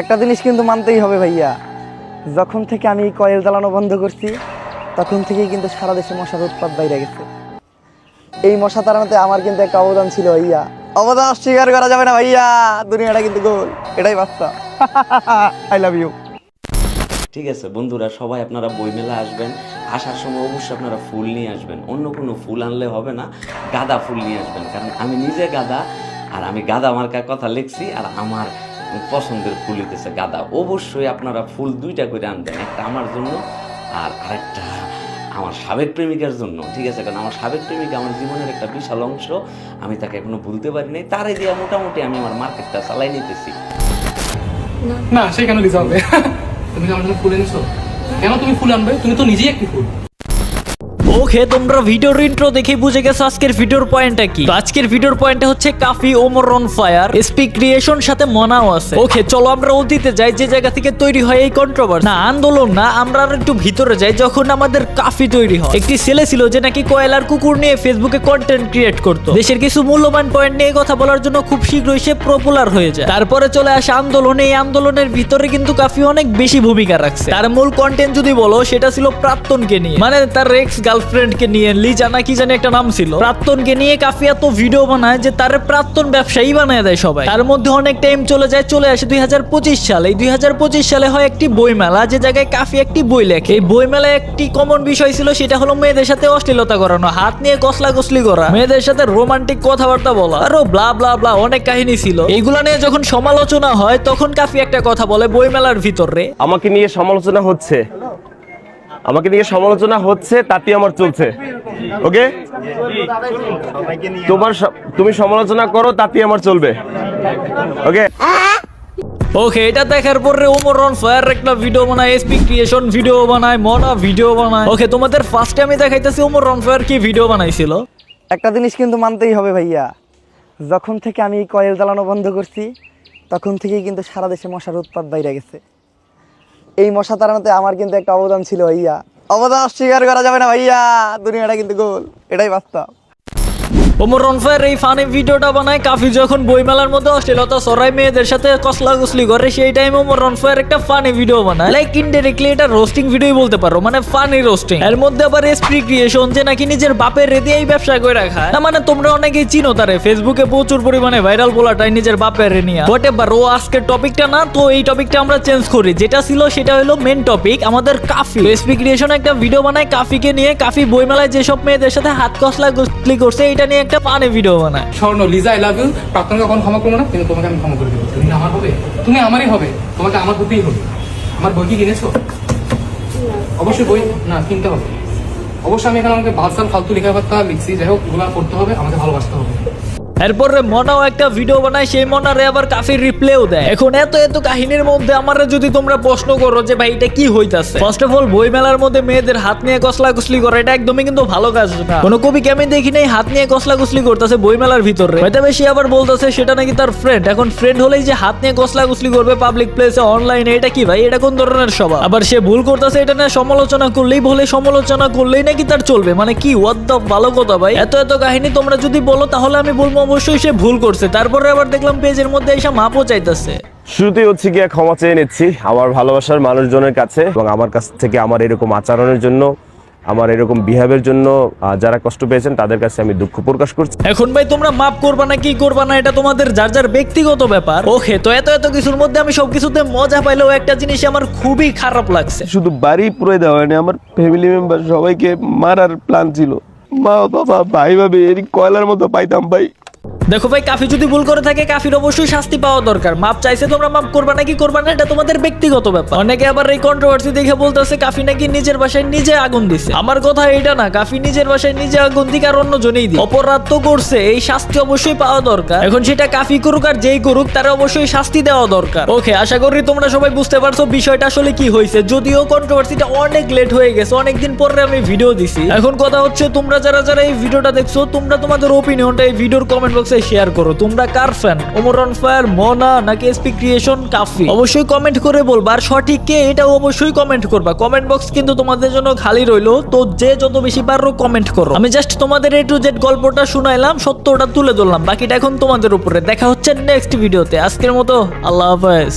একটা জিনিস কিন্তু মানতেই হবে ভাইয়া। যখন থেকে আমি কয়েল জ্বালানো বন্ধ করছি, তখন থেকেই কিন্তু সারা দেশে মশার উৎপাদ বাইরে গেছে। এই মশা তাড়ানোতে আমার কিন্তু একটা অবদান ছিল ভাইয়া। অবদান অস্বীকার করা যাবে না ভাইয়া, দুনিয়াটা কিন্তু গোল। এটাই বাস্তব আই লাভ ইউ ঠিক আছে বন্ধুরা, সবাই আপনারা বইমেলা আসবেন। আসার সময় অবশ্যই আপনারা ফুল নিয়ে আসবেন। অন্য কোনো ফুল আনলে হবে না, গাঁদা ফুল নিয়ে আসবেন। কারণ আমি নিজে গাঁদা, আর আমি গাঁদা মার্কার কথা লিখছি, আর আমার পছন্দের ফুল হইতেছে গাঁদা। অবশ্যই আপনারা ফুল দুইটা করে আনবেন একটা আমার জন্য আর আরেকটা আমার সাবেক প্রেমিকার জন্য ঠিক আছে? কারণ আমার সাবেক প্রেমিকা আমার জীবনের একটা বিশাল অংশ আমি তাকে এখনও ভুলতে পারি নাই। তারে দিয়ে মোটামুটি আমি আমার মার্কেটটা চালাই নিতেছি। না। সে কেন দিতে হবে। তুমি আমার জন্য ফুল এনেছো? কেন তুমি ফুল আনবে? তুমি তো নিজেই একটি ফুল। ওকে, তোমরা ভিডিওর ইন্ট্রো দেখে বুঝে গেছো আজকের ভিডিওর পয়েন্টটা কি। আজকের ভিডিওর পয়েন্টটা হচ্ছে Kafi Omor on fire SP creation সাথে মনাও আছে। ওকে, চলো আমরা অতীতে যাই, যে জায়গা থেকে তৈরি হয় এই কন্ট্রোভার্সি না, আন্দোলন না, আমরা আর একটু ভিতরে যাই, যখন আমাদের কাফি তৈরি হয়। একটি ছেলে ছিল যে নাকি কয়লার কুকুর নিয়ে ফেসবুকে কন্টেন্ট ক্রিয়েট করতো। দেশের কিছু মূল্যবান পয়েন্ট নিয়ে কথা বলার জন্য খুব শীঘ্রই সে পপুলার হয়ে যায়। তারপরে চলে আসে আন্দোলন। এই আন্দোলনের ভিতরে কিন্তু কাফি অনেক বেশি ভূমিকা রাখছে। তার মূল কন্টেন্ট যদি বলো, সেটা ছিল প্রাক্তনকে নিয়ে। মানে তার এক্স গার্লফ্রেন্ডকে নিয়ে, লিজা না কি জানি একটা নাম ছিল? প্রাক্তনকে নিয়ে কাফি এত ভিডিও বানায় যে তার প্রাক্তন ব্যবসায়ী বানায় দেয় সবাই। তার মধ্যে অনেক টাইম চলে যায়, চলে আসে দুই সালে। এই দুই সালে হয় একটি বই মেলা যে জায়গায় কাফি একটি বই লেখে। এই বই মেলায় একটি কমন বিষয় ছিল, সেটা হলো মেয়েদের সাথে অশ্লীলতা করানো, হাত নিয়ে কসলা কসলি করা, মেয়েদের সাথে রোমান্টিক কথাবার্তা বলা, আরও ব্লা ব্লা ব্লা অনেক কাহিনী ছিল। এইগুলা নিয়ে যখন সমালোচনা হয়, তখন কাফি একটা কথা বলে বই মেলার ভিতরে আমাকে নিয়ে সমালোচনা হচ্ছে। আমাকে নিয়ে সমালোচনা হচ্ছে তাতে আমার চলছে। ওকে তোমার তুমি সমালোচনা করো তাতে আমার চলবে। ওকে ওকে এটা দেখার পরে ওমর রন ফায়ার একটা ভিডিও বানায় এসপি ক্রিয়েশন ভিডিও বানায় মনা ভিডিও বানায়। ওকে তোমাদের ফার্স্টে আমি দেখাইতেছি ওমর রন ফায়ার কি ভিডিও বানাইছিল। একটা জিনিস কিন্তু মানতেই হবে ভাইয়া। যখন থেকে আমি কয়েল জ্বালানো বন্ধ করছি তখন থেকেই কিন্তু সারা দেশে মশার উৎপাদ বাইরে গেছে। এই মশা তাড়ানোতে আমার কিন্তু একটা অবদান ছিল ভাইয়া। অবদান অস্বীকার করা যাবে না ভাইয়া, দুনিয়াটা কিন্তু গোল, এটাই বাস্তব। ওমর রন ফায়ার এই ফানি ভিডিওটা বানায় কাফি যখন বইমেলার মধ্যে অশ্লীলতা সরাই মেয়েদের সাথে কসলা কুসলি করে, সেই টাইম ওমর রন ফায়ার একটা ফানি ভিডিও বানায়। লাইক ইনডাইরেক্টলি এটা রোস্টিং ভিডিওই বলতে পারো মানে ফানি রোস্টিং এর মধ্যে আবার এসপি ক্রিয়েশন যে নাকি নিজের বাপের রেদি এই ব্যবসা করে রাখা না মানে তোমরা অনেকেই চিনো তারে ফেসবুকে প্রচুর পরিমাণে ভাইরাল বলাটাই নিজের বাপের রে নিয়ে। হোয়াট এভার ও আজকের টপিকটা না, তো এই টপিকটা আমরা চেঞ্জ করি। যেটা ছিল সেটা হলো মেন টপিক আমাদের কাফি। এসপি ক্রিয়েশন একটা ভিডিও বানায় কাফিকে নিয়ে, কাফি বইমেলায় যেসব মেয়েদের সাথে হাত কসলা কুসলি করছে, এটা নিয়ে একটা পানে ভিডিও বানায়। Swarna Liza I love you প্রাক্তনকে কখন ক্ষমা করব না কিন্তু তোমাকে আমি ক্ষমা করে দেবো। তুমি আমার হবে তুমি আমারই হবে তোমাকে আমার হতেই হবে। আমার বই কি কিনেছো? অবশ্যই বই? না কিনতে হবে। অবশ্যই আমি এখানে আমাকে বাদশাল ফালতু লেখাপত্তা লিখছি যাই হোক এগুলো করতে হবে আমাকে ভালোবাসতে হবে। এরপরে মনাও একটা ভিডিও বানায়, সেই মনারে আবার কাফির রিপ্লেও দেয়। এখন এত এত কাহিনীর মধ্যে আমারে যদি তোমরা প্রশ্ন করো যে ভাই, এটা কি হইতাছে? ফার্স্ট অফ অল বই মেলার মধ্যে মেয়েদের হাত নিয়ে কসলা কুসলি করে, এটা একদমই কিন্তু ভালো কাজ না। কোনো কবিকে আমি দেখি নাই হাত নিয়ে কসলা কুসলি করতেছে বই মেলার ভিতরে হয়তো বেশি আবার বলতেছে, সেটা নাকি তার ফ্রেন্ড এখন ফ্রেন্ড হলেই যে হাত নিয়ে কসলা কুসলি করবে পাবলিক প্লেসে অনলাইনে এটা কি ভাই? এটা কোন ধরনের স্বভাব? আবার সে ভুল করতেছে, এটা না সমালোচনা করলেই বলে, সমালোচনা করলেই নাকি তার চলবে? মানে কি ওয়াদ ভালো কথা ভাই? এত এত কাহিনী তোমরা যদি বলো, তাহলে আমি বলব অবশ্যই সে ভুল করছে। তারপরে আবার দেখলাম পেজের মধ্যে এসে মাপও চাইতেছে। শুরুতেই হচ্ছে গিয়ে ক্ষমা চেয়ে নিচ্ছি আমার ভালোবাসার মানুষজনের কাছে এবং আমার কাছ থেকে আমার এরকম আচরণের জন্য আমার এরকম বিহেভের জন্য যারা কষ্ট পেয়েছেন তাদের কাছে আমি দুঃখ প্রকাশ করছি। এখন ভাই তোমরা মাপ করবা না কি করবা না এটা তোমাদের যার যার ব্যক্তিগত ব্যাপার। ওকে তো এত এত কিছুর মধ্যে আমি সবকিছুতে মজা পাইলেও একটা জিনিস আমার খুবই খারাপ লাগছে। শুধু বাড়ি পুরো দেওয়া হয়নি আমার ফ্যামিলি মেম্বার সবাইকে মারার প্ল্যান ছিল। মা বাবা ভাই ভাবি এর কয়লার মতো পাইতাম ভাই। দেখো ভাই, কাফি যদি ভুল করে থাকে, কাফির অবশ্যই শাস্তি পাওয়া দরকার। মাপ চাইছে তোমরা মাপ করবা নাকি করবা না, এটা তোমাদের ব্যক্তিগত ব্যাপার। অনেকে আবার এই কন্ট্রোভার্সি দেখে বলতেছে, কাফি নাকি নিজের বাসায় নিজে আগুন দিছে। আমার কথা এটা না, কাফি নিজের বাসায় নিজে আগুন দিক আর অন্য জনেই অপরাধ তো করছে, এই শাস্তি অবশ্যই পাওয়া দরকার। এখন সেটা কাফি করুক আর যেই করুক, তার অবশ্যই শাস্তি দেওয়া দরকার। ওকে, আশা করি তোমরা সবাই বুঝতে পারছ বিষয়টা আসলে কি হয়েছে। যদিও কন্ট্রোভার্সিটা অনেক লেট হয়ে গেছে, অনেকদিন পরে আমি ভিডিও দিছি। এখন কথা হচ্ছে, তোমরা যারা যারা এই ভিডিওটা দেখছ, তোমরা তোমাদের ওপিনিয়নটা এই ভিডিওর কমেন্ট বক্সে শেয়ার করো। তোমরা কার ফ্যান অন ফায়ার মনা নাকি এসপি ক্রিয়েশন কাফি অবশ্যই কমেন্ট করে বলবা। আর সঠিক কে এটা অবশ্যই কমেন্ট করবা। কমেন্ট বক্স কিন্তু তোমাদের জন্য খালি রইল। তো যে যত বেশি পারো কমেন্ট করো। আমি জাস্ট তোমাদের এ টু জেড গল্পটা শুনাইলাম, সত্যটা তুলে ধরলাম। বাকিটা এখন তোমাদের উপরে। দেখা হচ্ছে নেক্সট ভিডিওতে আজকের মতো আল্লাহ হাফেজ।